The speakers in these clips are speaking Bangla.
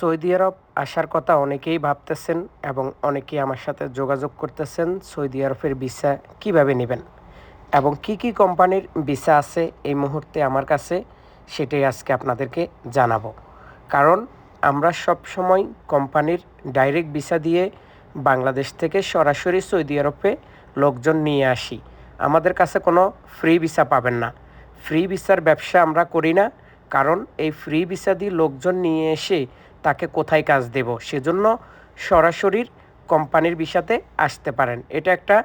সৌদি আরব আসার কথা অনেকেই ভাবতেছেন এবং অনেকেই আমার সাথে যোগাযোগ করতেছেন সৌদি আরবের ভিসা কীভাবে নেবেন এবং কি কি কোম্পানির ভিসা আছে এই মুহূর্তে আমার কাছে সেটাই আজকে আপনাদেরকে জানাব। কারণ আমরা সব সময় কোম্পানির ডাইরেক্ট ভিসা দিয়ে বাংলাদেশ থেকে সরাসরি সৌদি আরবে লোকজন নিয়ে আসি। আমাদের কাছে কোনো ফ্রি ভিসা পাবেন না। ফ্রি ভিসার ব্যবসা আমরা করি না। কারণ এই ফ্রি ভিসা দিয়ে লোকজন নিয়ে এসে তাকে কোথায় কাজ দেব? সেজন্য সরাসরি কোম্পানির ভিসাতে আসতে পারেন। এটা একটা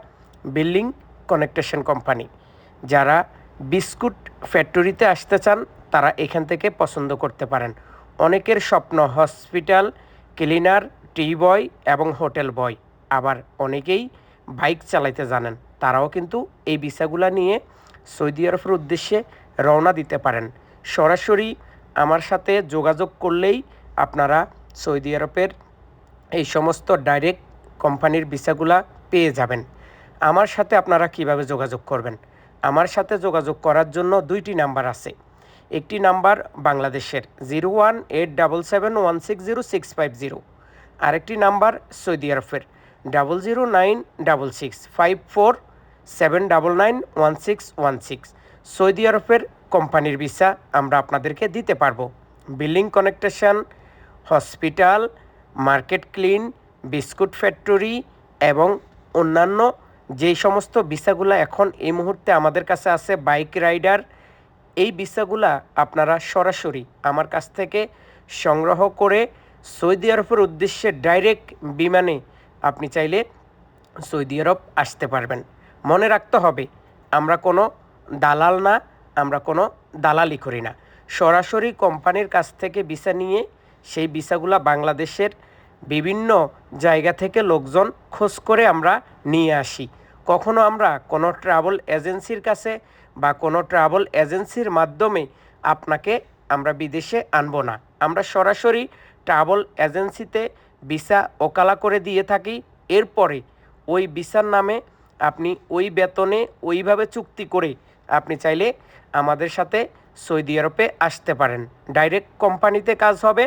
বিল্ডিং কানেকটেশন কোম্পানি। যারা বিস্কুট ফ্যাক্টরিতে আসতে চান, তারা এখান থেকে পছন্দ করতে পারেন। অনেকের স্বপ্ন হসপিটাল, ক্লিনার, টি বয় এবং হোটেল বয়। আবার অনেকেই বাইক চালাইতে জানেন। তারাও কিন্তু এই ভিসাগুলা নিয়ে সৌদি আরবের উদ্দেশ্যে রওনা দিতে পারেন। সরাসরি আমার সাথে যোগাযোগ করলেই আপনারা সৌদি আরবের এই সমস্ত ডাইরেক্ট কোম্পানির ভিসাগুলা পেয়ে যাবেন। আমার সাথে আপনারা কীভাবে যোগাযোগ করবেন? আমার সাথে যোগাযোগ করার জন্য দুইটি নাম্বার আছে। একটি নাম্বার বাংলাদেশের zero one eight double seven one six zero six five zero. আরেকটি নাম্বার সৌদি আরবের double zero nine double six five four seven double nine one six one six. Saudi আরবের কোম্পানির ভিসা আমরা আপনাদেরকে দিতে পারব। Building construction hospital, market clean, biscuit factory এবং অন্যান্য যেই সমস্ত ভিসাগুলো এখন এই মুহূর্তে আমাদের কাছে আছে, বাইক রাইডার, এই ভিসাগুলা আপনারা সরাসরি আমার কাছ থেকে সংগ্রহ করে সৌদি আরবের উদ্দেশ্যে ডাইরেক্ট বিমানে আপনি চাইলে সৌদি আরব আসতে পারবেন। মনে রাখতে হবে, আমরা কোনো দালাল না, আমরা কোনো দালালি করি না। সরাসরি কোম্পানির কাছ থেকে ভিসা নিয়ে সেই ভিসাগুলা বাংলাদেশের বিভিন্ন জায়গা থেকে লোকজন খোঁজ করে আমরা নিয়ে আসি। কখনো আমরা কোনো ট্রাভেল এজেন্সির কাছে বা কোনো ট্রাভেল এজেন্সির মাধ্যমে আপনাকে আমরা বিদেশে আনব না। আমরা সরাসরি ট্রাভেল এজেন্সিতে ভিসা ওকালা করে দিয়ে থাকি। এরপরে ওই ভিসার নামে আপনি ওই বেতনে ওইভাবে চুক্তি করে আপনি চাইলে আমাদের সাথে সৌদি আরবে আসতে পারেন। ডাইরেক্ট কোম্পানিতে কাজ হবে।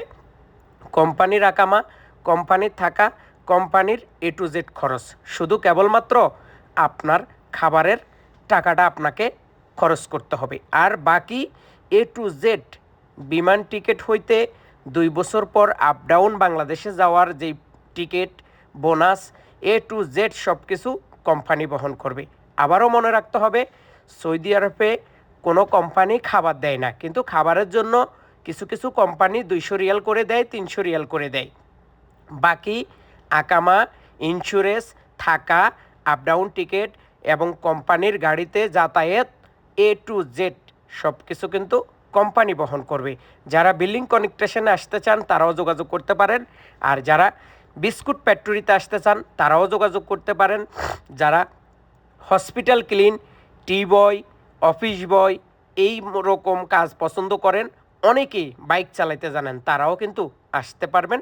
কোম্পানির আকামা, কোম্পানির থাকা, কোম্পানির এ টু জেড খরচ। শুধু কেবলমাত্র আপনার খাবারের টাকাটা আপনাকে খরচ করতে হবে। আর বাকি এ টু জেড বিমান টিকিট হইতে দুই বছর পর আপ ডাউন বাংলাদেশে যাওয়ার যেই ticket, bonus A to Z সব কিছু কোম্পানি বহন করবে। আবারও মনে রাখতে হবে, সৌদি আরবে কোনো কোম্পানি খাবার দেয় না। কিন্তু খাবারের জন্য কিছু কিছু কোম্পানি দুইশো রিয়াল করে দেয়, তিনশো রিয়াল করে দেয়। বাকি আকামা, ইন্স্যুরেন্স, থাকা আপ ডাউন টিকিট এবং কোম্পানির গাড়িতে যাতায়াত এ টু জেড সব কিছু কিন্তু কোম্পানি বহন করবে। যারা বিল্ডিং কানেকটেশনে আসতে চান, তারাও যোগাযোগ করতে পারেন। আর যারা বিস্কুট ফ্যাক্টরিতে আসতে চান, তারাও যোগাযোগ করতে পারেন। যারা hospital clean, T boy, office boy, এই রকম কাজ পছন্দ করেন অনেকেই বাইক চালাইতে জানেন তারাও কিন্তু আসতে পারবেন।